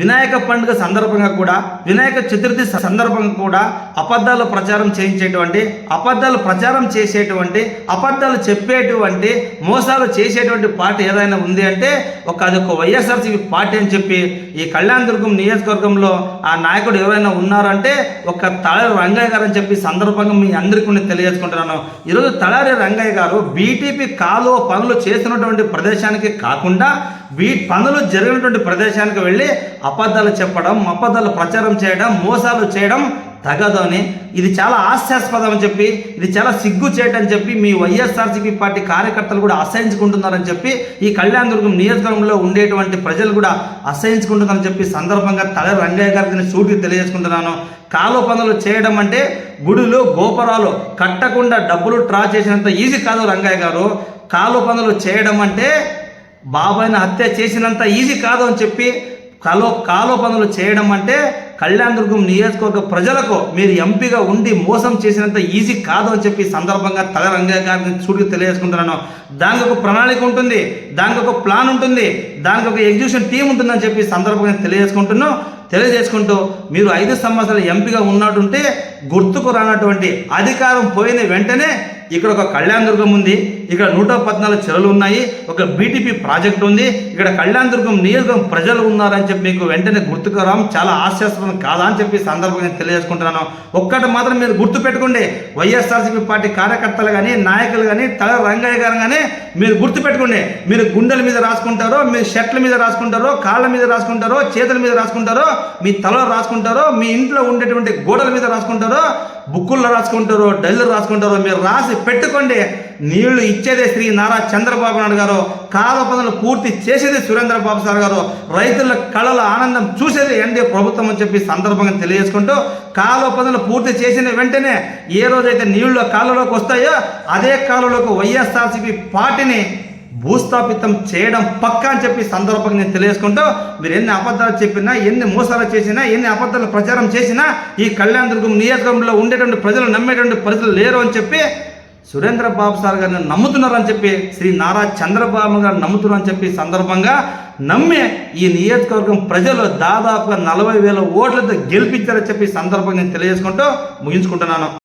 వినాయక పండుగ సందర్భంగా కూడా వినాయక చతుర్థి సందర్భంగా కూడా అబద్ధాలు ప్రచారం చేయించేటువంటి అబద్ధాలు ప్రచారం చేసేటువంటి అబద్ధాలు చెప్పేటువంటి మోసాలు చేసేటువంటి పార్టీ ఏదైనా ఉంది అంటే ఒక అది ఒక వైఎస్ఆర్సీపీ పార్టీ అని చెప్పి ఈ కళ్యాణ దుర్గం నియోజకవర్గంలో ఆ నాయకుడు ఎవరైనా ఉన్నారంటే ఒక తళారి రంగయ్య గారు అని చెప్పి సందర్భంగా మీ అందరికీ నేను తెలియజేసుకుంటున్నాను. ఈరోజు తళారి రంగయ్య గారు బీటీపీ కాలువ పనులు చేస్తున్నటువంటి ప్రదేశానికి కాకుండా వీ పనులు జరిగినటువంటి ప్రదేశానికి వెళ్ళి అబద్ధాలు చెప్పడం అబద్ధాలు ప్రచారం చేయడం మోసాలు చేయడం తగదు అని ఇది చాలా హాస్యాస్పదం అని చెప్పి ఇది చాలా సిగ్గు చేయటని చెప్పి మీ వైఎస్ఆర్సీపీ పార్టీ కార్యకర్తలు కూడా అసహించుకుంటున్నారని చెప్పి ఈ కళ్యాణదుర్గం నియోజకవర్గంలో ఉండేటువంటి ప్రజలు కూడా అసహించుకుంటున్నారని చెప్పి సందర్భంగా తల రంగయ్య గారికి సూటికి తెలియజేసుకుంటున్నాను. కాలువ పనులు చేయడం అంటే గుడులు గోపురాలు కట్టకుండా డబ్బులు డ్రా చేసినంత ఈజీ కాదు రంగయ్య గారు. కాలువ పనులు చేయడం అంటే బాబాయ్ని హత్య చేసినంత ఈజీ కాదు అని చెప్పి కాలో కాలువ పనులు చేయడం అంటే కళ్యాణదుర్గం నియోజకవర్గ ప్రజలకు మీరు ఎంపీగా ఉండి మోసం చేసినంత ఈజీ కాదు అని చెప్పి సందర్భంగా తల రంగయ్య గారిని చూడు తెలియజేసుకుంటున్నాను. దానికి ఒక ప్రణాళిక ఉంటుంది దానికి ఒక ప్లాన్ ఉంటుంది దానికి ఒక ఎగ్జిక్యూషన్ టీం ఉంటుందని చెప్పి సందర్భంగా తెలియజేసుకుంటున్నాను. తెలియజేసుకుంటూ మీరు ఐదు సంవత్సరాలు ఎంపీగా ఉన్నట్టుంటే గుర్తుకు రానటువంటి అధికారం పోయిన వెంటనే ఇక్కడ ఒక కళ్యాణ దుర్గం ఉంది. ఇక్కడ నూట పద్నాలుగు చెరలు ఉన్నాయి. ఒక బీటీపీ ప్రాజెక్ట్ ఉంది. ఇక్కడ కళ్యాణ దుర్గం నియోజకవర్గం ప్రజలు ఉన్నారని చెప్పి మీకు వెంటనే గుర్తుకురాం చాలా ఆశాస్పదం కాదా అని చెప్పి సందర్భంగా తెలియజేసుకుంటున్నాను. ఒక్కటి మాత్రం మీరు గుర్తుపెట్టుకోండి. వైఎస్ఆర్సీపీ పార్టీ కార్యకర్తలు కానీ నాయకులు కానీ తల రంగయ్య గారు కానీ మీరు గుర్తుపెట్టుకోండి మీరు గుండెల మీద రాసుకుంటారో మీ షర్ట్ల మీద రాసుకుంటారో కాళ్ళ మీద రాసుకుంటారో చేతుల మీద రాసుకుంటారో మీ తలలో రాసుకుంటారో మీ ఇంట్లో ఉండేటువంటి గోడల మీద రాసుకుంటారో బుక్కుల్లో రాసుకుంటారో డైల్లో రాసుకుంటారో మీరు రాసి పెట్టుకోండి. నీళ్ళు ఇచ్చేదే శ్రీ నారా చంద్రబాబు నాయుడు గారు కాలువ పనులు పూర్తి చేసేది సురేంద్రబాబు సార్ గారు రైతుల కళల ఆనందం చూసేది ఎన్డీ ప్రభుత్వం అని చెప్పి సందర్భంగా తెలియజేసుకుంటూ కాలువ పనులు పూర్తి చేసిన వెంటనే ఏ రోజైతే నీళ్ళు కాలువలోకి వస్తాయో అదే కాలువలోకి వైఎస్ఆర్సీపీ పార్టీని భూస్థాపితం చేయడం పక్కా అని చెప్పి సందర్భంగా నేను తెలియజేసుకుంటూ మీరు ఎన్ని అబద్ధాలు చెప్పినా ఎన్ని మోసాలు చేసినా ఎన్ని అబద్ధాలు ప్రచారం చేసినా ఈ కళ్యాణ దుర్గం నియోజకవర్గంలో ఉండేటువంటి ప్రజలు నమ్మేటువంటి పరిస్థితులు లేరు అని చెప్పి సురేంద్ర బాబు సార్ గారిని నమ్ముతున్నారని చెప్పి శ్రీ నారా చంద్రబాబు గారు నమ్ముతున్నారని చెప్పి సందర్భంగా నమ్మే ఈ నియోజకవర్గం ప్రజలు దాదాపుగా నలభై వేల ఓట్లతో గెలిపించారని చెప్పి సందర్భంగా నేను తెలియజేసుకుంటూ ముగించుకుంటున్నాను.